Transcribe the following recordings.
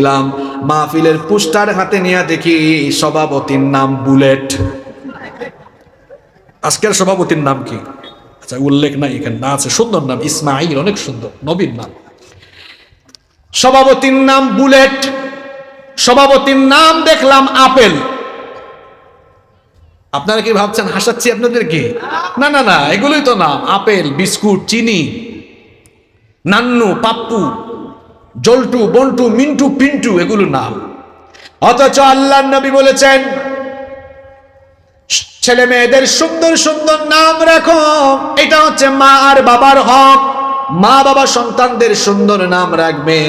দিলাম। মাহফিলের পুস্টার হাতে নিয়ে দেখি সভাপতির নাম বুলেট। আজকের সভাপতির নাম কি? আচ্ছা উল্লেখ নাই এখানে। না, আছে সুন্দর নাম ইসমাইল অনেক সুন্দর, নবীর নাম। সভাপতির নাম বুলেট। সভাপতির নাম দেখলাম আপেল। আপনারা কি ভাবছেন, হাসাচ্ছি আপনাদের কি? না না না, এগুলোই তো নাম। আপেল, বিস্কুট, চিনি, নান্নু, পাপ্পু। জল্টু, বন্টু, মিন্টু, পিন্টু এগুলো নাম। অথচ আল্লাহ নবী বলেছেন, ছেলে মেয়েদের সুন্দর সুন্দর নাম রাখো। এটা হচ্ছে মা আর বাবার হক। মা বাবা সন্তানদের সুন্দর নাম রাখবে।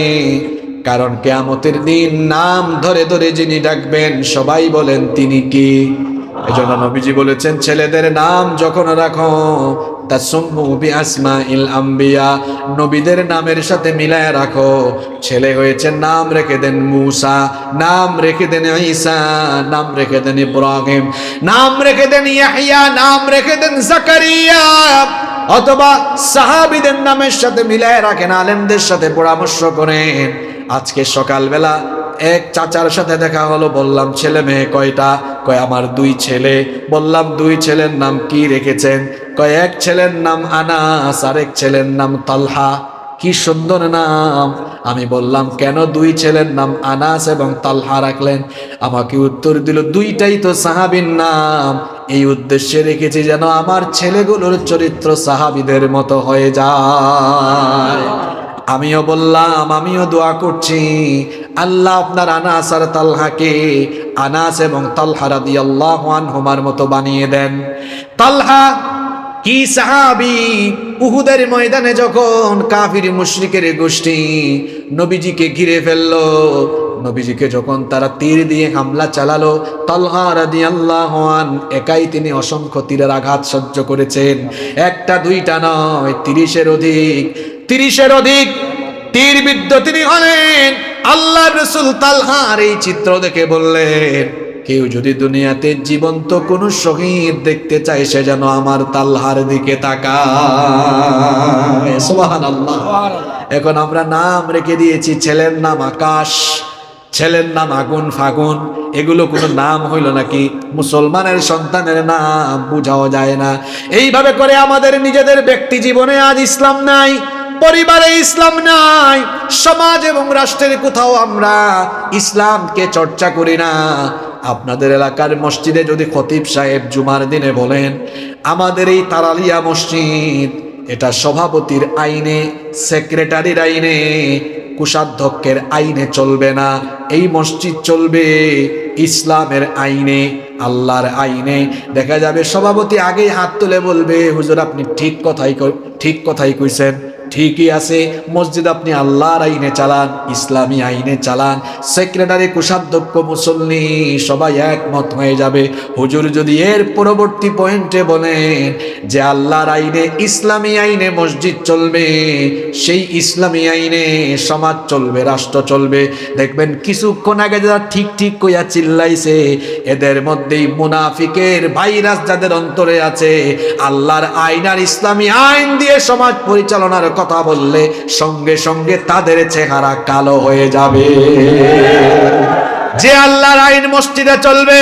কারণ কেয়ামতের দিন নাম ধরে ধরে যিনি ডাকবেন, সবাই বলেন তিনি কি? জন্য নবীজি বলেছেন, ছেলেদের নাম যখন রাখো তা সম্মুবি আসমা ইল আম্বিয়া, নবীদের নামের সাথে মিলায় রাখো। ছেলে হয়েছে, নাম রেখে দেন মুসা, নাম রেখে দেন ঈসা, নাম রেখে দেন ইব্রাহিম, নাম রেখে দেন ইয়াহিয়া, নাম রেখে দেন জাকারিয়া। অথবা সাহাবিদের নামের সাথে মিলায় রাখেন, আলেমদের সাথে পরামর্শ করেন। আজকে সকালবেলা এক চাচার সাথে দেখা হলো, বললাম, ছেলে মেয়ে কয়টা? কয়, আমার দুই ছেলে। বললাম, দুই ছেলের নাম কি রেখেছেন? কয় এক ছেলের নাম আনাস, আরেক ছেলের নাম তালহা। কি সুন্দর নাম। আমি বললাম, কেন দুই ছেলের নাম আনাস এবং তালহা রাখলেন? আমাকে উত্তর দিল, দুইটাই তো সাহাবির নাম। এই উদ্দেশ্যে রেখেছি যেন আমার ছেলেগুলোর চরিত্র সাহাবিদের মতো হয়ে যায়। আমিও বললাম, আমিও দোয়া করছি। আল্লাহ আপনার আনাস আর তালহাকে আনাস এবং তালহা রাদি আল্লাহ হুমার মতো বানিয়ে দেন। তালহা কি সাহাবি? উহুদের ময়দানে যখন কাফির মুশরিকের গোষ্ঠী নবীজিকে ঘিরে ফেলল, নবীজিকে যখন তারা তীর দিয়ে হামলা চালালো একাই তিনি অসংখ্য তীরের আঘাত সহ্য করেছেন। একটা, দুইটা নয়, তিরিশের অধিক তিরিশের অধিক তীর বিদ্ধ তিনি হলেন। আল্লাহ রসুল তালহার এই চিত্র দেখে বললেন কেউ যদি দুনিয়াতে জীবন্ত কোন শহীদ দেখতে চায় সে যেন আমার তালহার দিকে তাকায়। সুবহানাল্লাহ। এখন আমরা নাম রেখে দিয়েছি ছেলের নাম আকাশ ছেলের নাম আগুন ফাগুন। এগুলো কোনো নাম হইল নাকি? মুসলমানের সন্তানের নাম বুঝাও যায় না। এইভাবে করে আমাদের নিজেদের ব্যক্তি জীবনে আজ ইসলাম নাই। পরিবারে ইসলাম নাই, সমাজ এবং রাষ্ট্রের কোথাও আমরা ইসলামকে চর্চা করি না। আপনাদের এলাকার মসজিদে যদি খতিব সাহেব জুমার দিনে বলেন, আমাদের এই তারালিয়া মসজিদ, এটা সভাপতির আইনে, সেক্রেটারির আইনে, কুষাধ্যক্ষের আইনে চলবে না। এই মসজিদ চলবে ইসলামের আইনে, আল্লাহর আইনে। দেখা যাবে সভাপতি আগেই হাত তুলে বলবে, হুজুর, আপনি ঠিক কথাই ঠিক কথাই কইছেন। ঠিকই আছে, মসজিদ আপনি আল্লাহর আইনে চালান, ইসলামী আইনে চালান, সেক্রেটারি, কোষাধ্যক্ষ, মুসল্লি, সবাই একমত হয়ে যাবে। হুজুর যদি এর পরবর্তী পয়েন্টে বলেন যে আল্লাহর আইনে, ইসলামী আইনে মসজিদ চলবে, সেই ইসলামী আইনে সমাজ চলবে, রাষ্ট্র চলবে। দেখবেন কিছুক্ষণ আগে যারা ঠিক ঠিক কইয়া চিল্লাইছে, এদের মধ্যেই মুনাফিকের ভাইরাস যাদের অন্তরে আছে, আল্লাহর আইন আর ইসলামী আইন দিয়ে সমাজ পরিচালনার কথা বললে সঙ্গে সঙ্গে তাদের চেহারা কালো হয়ে যাবে। যে আল্লাহর আইন মসজিদে চলবে,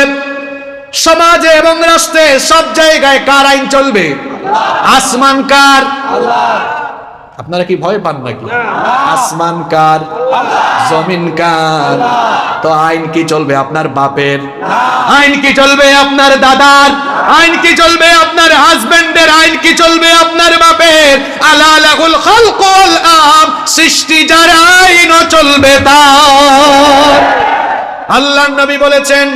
সমাজে এবং রাষ্ট্রে সব জায়গায় কার আইন চলবে? আসমান কার? আপনারা কি ভয় পান নাকি? আসমান কার জমিন কার? তো আইন কি চলবে আপনার বাপের? আইন কি চলবে আপনার দাদার? আইন কি চলবে আপনার হাজবেন্ডের আইন কি চলবে আপনার বাপের? আলা লাহুল খালক ওয়াল আম সৃষ্টি যার আইনও চলবে তার। আল্লাহ নবী বলেছেন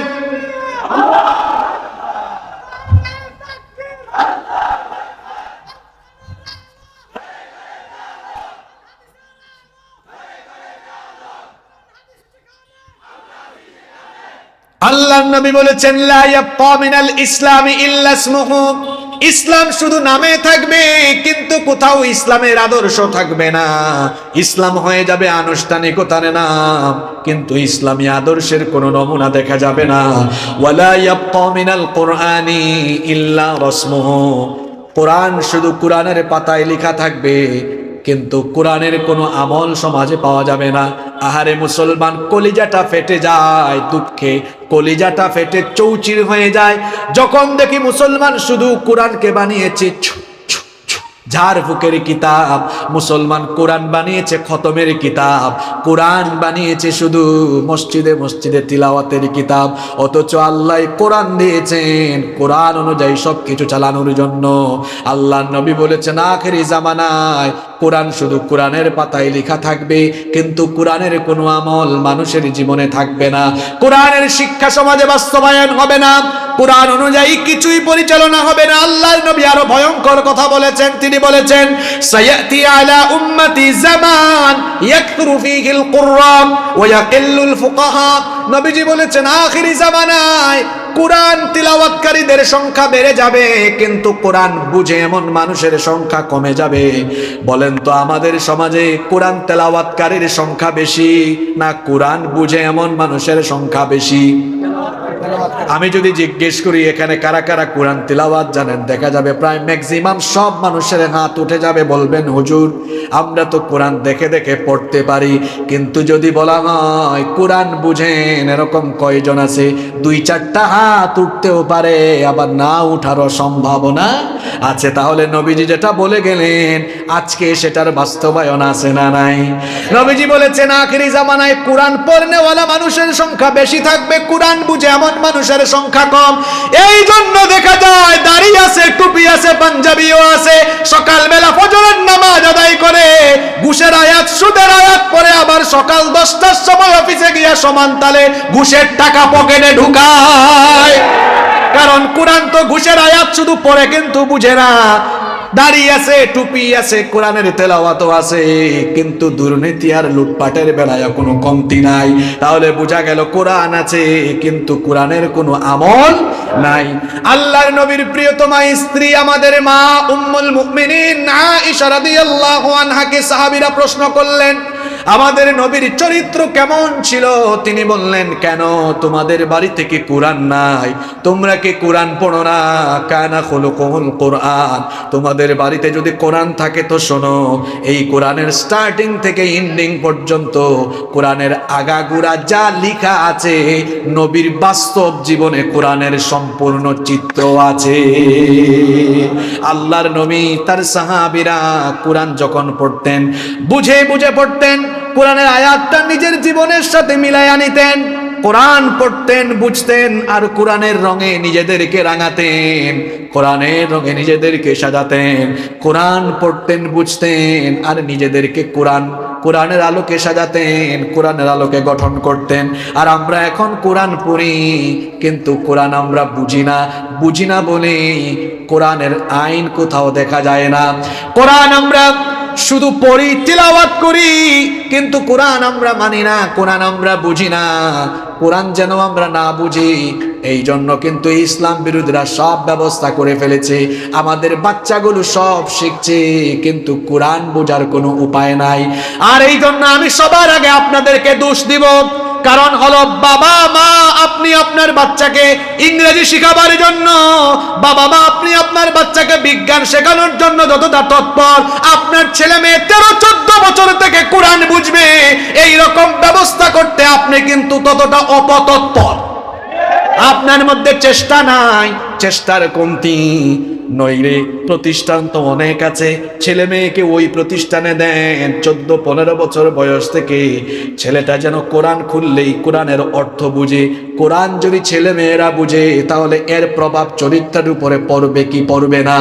নবী বলেছেন, লা ইয়াবকা ইসলামি ইল্লা ইসমুহু। ইসলাম শুধু নামে থাকবে, কিন্তু কোথাও ইসলামের আদর্শ থাকবে না। ইসলাম হয়ে যাবে আনুষ্ঠানিকতার নাম, কিন্তু ইসলামী আদর্শের কোনো নমুনা দেখা যাবে না। ওয়ালা ইয়াবকা মিনাল কুরআনি ইল্লা রাসমুহু। কোরআন শুধু কোরআনের পাতায় লেখা থাকবে কিন্তু কোরআনের কোনো আমল সমাজে পাওয়া যাবে না। আহারে মুসলমান, কলিজাটা ফেটে যায় দুঃখে, কলিজাটা ফেটে চৌচির হয়ে যায়। যখন দেখি মুসলমান শুধু কোরআনকে বানিয়েছে ছু, ফুকের কিতাব মুসলমান কোরআন বানিয়েছে খতমের কিতাব কোরআন বানিয়েছে শুধু মসজিদে মসজিদে তিলাওয়াতের কিতাব অথচ আল্লাহ কোরআন দিয়েছেন কোরআন অনুযায়ী সব কিছু চালানোর জন্য। আল্লাহ নবী বলেছেন আখেরি জামানায় কোরআন শুধু কোরআনের পাতায় লেখা থাকবে কিন্তু কোরআনের কোনো আমল মানুষের জীবনে থাকবে না। কোরআনের শিক্ষা সমাজে বাস্তবায়ন হবে না কোরআন অনুযায়ী কিছুই পরিচালনা হবে না। আল্লাহর নবী আরও ভয়ঙ্কর কথা বলেছেন তিনি বলেছেন নবীজি বলেছেন, আখিরি জামানায় কোরআন তিলাওয়াতকারীদের সংখ্যা বেড়ে যাবে, কিন্তু কোরআন বুঝে এমন মানুষের সংখ্যা কমে যাবে। বলেন তো, আমাদের সমাজে কোরআন তেলাওয়াতকারীর সংখ্যা বেশি না কোরআন বুঝে এমন মানুষের সংখ্যা বেশি? আমি যদি জিজ্ঞেস করি, এখানে কারা কারা কোরআন তিলাওয়াত জানেন? দেখা যাবে প্রায় ম্যাক্সিমাম সব মানুষের হাত উঠে যাবে, বলবেন, হুজুর, আমরা তো কোরআন দেখে দেখে পড়তে পারি, কিন্তু যদি বলা হয় কোরআন বুঝেন, এরকম কয়জন আছে? দুই চারটা হাত উঠতেও পারে, আবার না উঠারও সম্ভাবনা আছে। তাহলে নবীজি যেটা বলে গেলেন, আজকে সেটার বাস্তবায়ন আছে না নাই? নবীজি বলেছেন, আখেরি জামানায় কোরআন পড়নেওয়ালা মানুষের সংখ্যা বেশি থাকবে, কোরআন বুঝে এমন মানুষের সংখ্যা কম। এই জন্য দেখা যায়, দাড়ি আছে, টুপি আছে, পাঞ্জাবিও আছে। সকালবেলা ফজরের নামাজ আদায় করে, ঘুষের আয়াত, সুদের আয়াত পরে আবার সকাল দশটার সময় অফিসে গিয়া সমান তালে ঘুষের টাকা পকেটে ঢুকায়। কারণ কোরআন তো ঘুষের আয়াত শুধু পড়ে কিন্তু বুঝে না। দাড়ি আছে, টুপি আছে, কোরআনের তেলাওয়াত আছে, কিন্তু দুর্নীতি আর লুটপাটের বেলায় কোনো কমতি নাই। তাহলে বোঝা গেল কোরআন আছে, কিন্তু কোরআনের কোনো আমল নাই। আল্লাহর নবীর প্রিয়তমা স্ত্রী আমাদের মা উম্মুল মুমিনিন আয়েশা রাদিয়াল্লাহু আনহাকে সাহাবীরা প্রশ্ন করলেন আমাদের নবীর চরিত্র কেমন ছিল? তিনি বললেন, কেন? তোমাদের বাড়ি থেকে কোরআন নাই। তোমরা কি কোরআন পড়ো না? কানা খুলুকুল কোরআন। তোমাদের বাড়িতে যদি কোরআন থাকে তো শোনো, এই কোরআনের স্টার্টিং থেকে এন্ডিং পর্যন্ত কোরআনের আগাগুড়া যা লেখা আছে, নবীর বাস্তব জীবনে কোরআনের সম্পূর্ণ চিত্র আছে। আল্লাহর নবী, তার সাহাবিরা কোরআন যখন পড়তেন, বুঝে বুঝে পড়তেন কোরআনের আয়াতটা নিজের জীবনের সাথে মিলাইয়া নিতেন। কোরআন পড়তেন, বুঝতেন, আর কোরআনের রঙে নিজেদেরকে রাঙাতেন। কোরআনের রঙে নিজেদেরকে সাজাতেন। কোরআন পড়তেন, বুঝতেন, আর নিজেদেরকে কোরআন, কোরআনের আলোকে সাজাতেন, কোরআনের আলোকে গঠন করতেন। আর আমরা এখন কোরআন পড়ি, কিন্তু কোরআন আমরা বুঝি না। বুঝি না বলে কোরআনের আইন কোথাও দেখা যায় না। কোরআন আমরা শুধু পড়ি, তিলাওয়াত করি, কিন্তু কোরআন আমরা মানি না, কোরআন আমরা বুঝি না। কোরআন যেন আমরা না বুঝি এই জন্য কিন্তু ইসলাম বিরোধীরা সব ব্যবস্থা করে ফেলেছে। আমাদের বাচ্চাগুলো সব শিখছে, কিন্তু কোরআন বোঝার কোনো উপায় নাই। আর এই জন্য আমি সবার আগে আপনাদেরকে দোষ দিব কারণ হলো, বাবা মা আপনি আপনার বাচ্চাকে ইংরেজি শেখাবার জন্য, বাবা মা আপনি আপনার বাচ্চাকে বিজ্ঞান শেখানোর জন্য যতটা তৎপর, আপনার ছেলে মেয়ে তেরো চোদ্দ বছর থেকে কোরআন বুঝবে এই রকম ব্যবস্থা করতে আপনি কিন্তু ততটা অপতৎপর। আপনার মধ্যে চেষ্টা নাই। চেষ্টার কমতি। নইলে প্রতিষ্ঠান তো অনেক আছে, ছেলে মেয়েকে ওই প্রতিষ্ঠানে দেন। চোদ্দ, পনেরো বছর বয়স থেকে ছেলেটা যেন কোরআন খুললেই কোরআনের অর্থ বুঝে। কোরআন যদি ছেলে মেয়েরা বুঝে, তাহলে এর প্রভাব চরিত্রের উপরে পড়বে কি পড়বে না?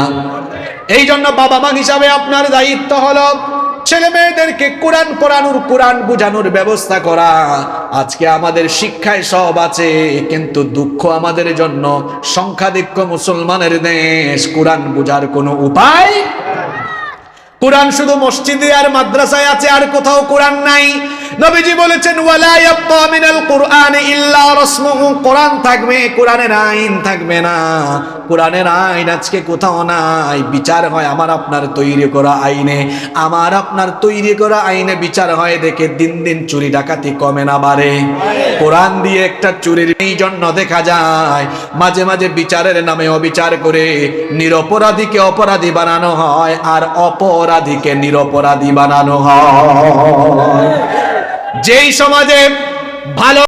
এই জন্য বাবা মা হিসাবে আপনার দায়িত্ব হলো ছেলে মেয়েদেরকে কোরআন পড়ানোর, কোরআন বুঝানোর ব্যবস্থা করা। আজকে আমাদের শিক্ষায় সব আছে, কিন্তু দুঃখ আমাদের জন্য সংখ্যাধিক্য মুসলমানের দেশ। কোরআন বুঝার কোনো উপায় কোরআন শুধু মসজিদে আর মাদ্রাসায় আছে, আর কোথাও কোরআন নাই। নবীজি বলেছেন, ওয়ালা কুরআন ইল্লা রাসমুহু। কোরআন থাকবে, কোরআনের আইন থাকবে না। কোরআনের আইন আজকে কোথাও নাই। বিচার হয় আমার আপনার তৈরি করা আইনে। আমার আপনার তৈরি করা আইনে বিচার হয়, দেখে দিন দিন চুরি ডাকাতি কমে না, বাড়ে। কোরআন দিয়ে একটা চুরির এই জন্য দেখা যায়, মাঝে মাঝে বিচারের নামে অবিচার করে নিরপরাধীকে অপরাধী বানানো হয়, আর অপর অপরাধীকে নিরপরাধী বানানো হয়। যেই সমাজে ভালো